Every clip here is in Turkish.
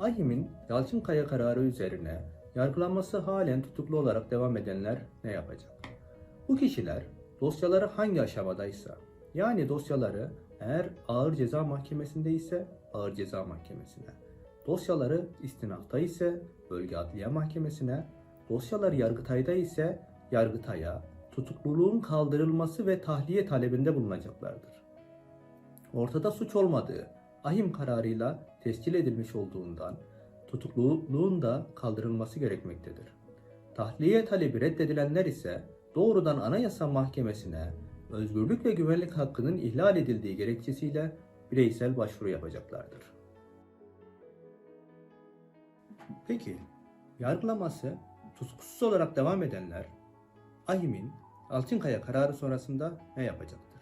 Ahim'in Yalçınkaya kararı üzerine yargılanması halen tutuklu olarak devam edenler ne yapacak? Bu kişiler dosyaları hangi aşamadaysa, yani dosyaları eğer ağır ceza mahkemesinde ise ağır ceza mahkemesine, dosyaları istinafta ise bölge adliye mahkemesine, dosyalar yargıtayda ise yargıtaya, tutukluluğun kaldırılması ve tahliye talebinde bulunacaklardır. Ortada suç olmadığı ahim kararıyla tescil edilmiş olduğundan tutukluluğun da kaldırılması gerekmektedir. Tahliye talebi reddedilenler ise doğrudan Anayasa Mahkemesi'ne özgürlük ve güvenlik hakkının ihlal edildiği gerekçesiyle bireysel başvuru yapacaklardır. Peki, yargılaması tutuksuz olarak devam edenler Ahim'in Alçınkaya kararı sonrasında ne yapacaktır?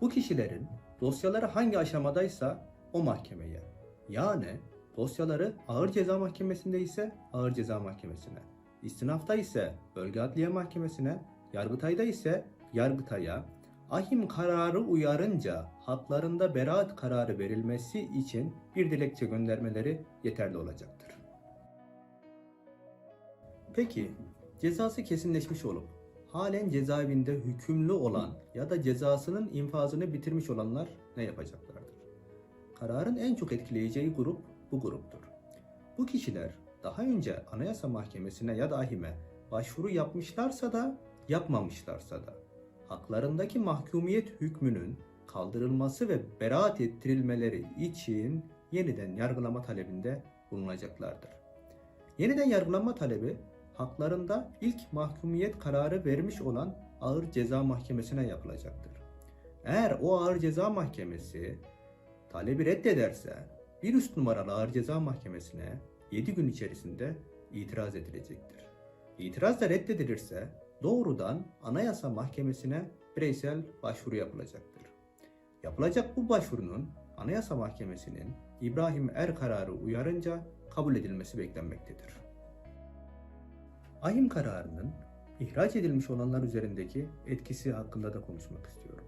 Bu kişilerin dosyaları hangi aşamadaysa o mahkemeye, yani dosyaları ağır ceza mahkemesinde ise ağır ceza mahkemesine, istinafta ise bölge adliye mahkemesine, yargıtayda ise yargıtaya, ahim kararı uyarınca haklarında beraat kararı verilmesi için bir dilekçe göndermeleri yeterli olacaktır. Peki cezası kesinleşmiş olup halen cezaevinde hükümlü olan ya da cezasının infazını bitirmiş olanlar ne yapacaklardır? Kararın en çok etkileyeceği grup bu gruptur. Bu kişiler daha önce Anayasa Mahkemesi'ne ya da ahime başvuru yapmışlarsa da yapmamışlarsa da haklarındaki mahkumiyet hükmünün kaldırılması ve beraat ettirilmeleri için yeniden yargılama talebinde bulunacaklardır. Yeniden yargılama talebi haklarında ilk mahkumiyet kararı vermiş olan ağır ceza mahkemesine yapılacaktır. Eğer o ağır ceza mahkemesi talebi reddederse bir üst numaralı ağır ceza mahkemesine 7 gün içerisinde itiraz edilecektir. İtiraz da reddedilirse doğrudan Anayasa Mahkemesi'ne bireysel başvuru yapılacaktır. Yapılacak bu başvurunun Anayasa Mahkemesi'nin İbrahim Er kararı uyarınca kabul edilmesi beklenmektedir. Ahim kararının ihraç edilmiş olanlar üzerindeki etkisi hakkında da konuşmak istiyorum.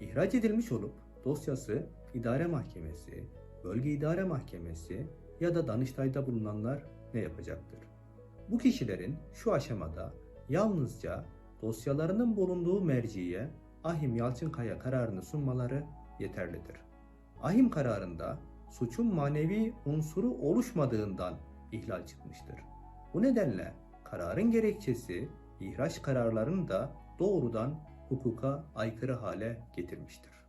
İhraç edilmiş olup dosyası idare mahkemesi, bölge idare mahkemesi ya da Danıştay'da bulunanlar ne yapacaktır? Bu kişilerin şu aşamada yalnızca dosyalarının bulunduğu merciye Ahim Yalçınkaya kararını sunmaları yeterlidir. Ahim kararında suçun manevi unsuru oluşmadığından ihlal çıkmıştır. Bu nedenle kararın gerekçesi ihraç kararlarını da doğrudan hukuka aykırı hale getirmiştir.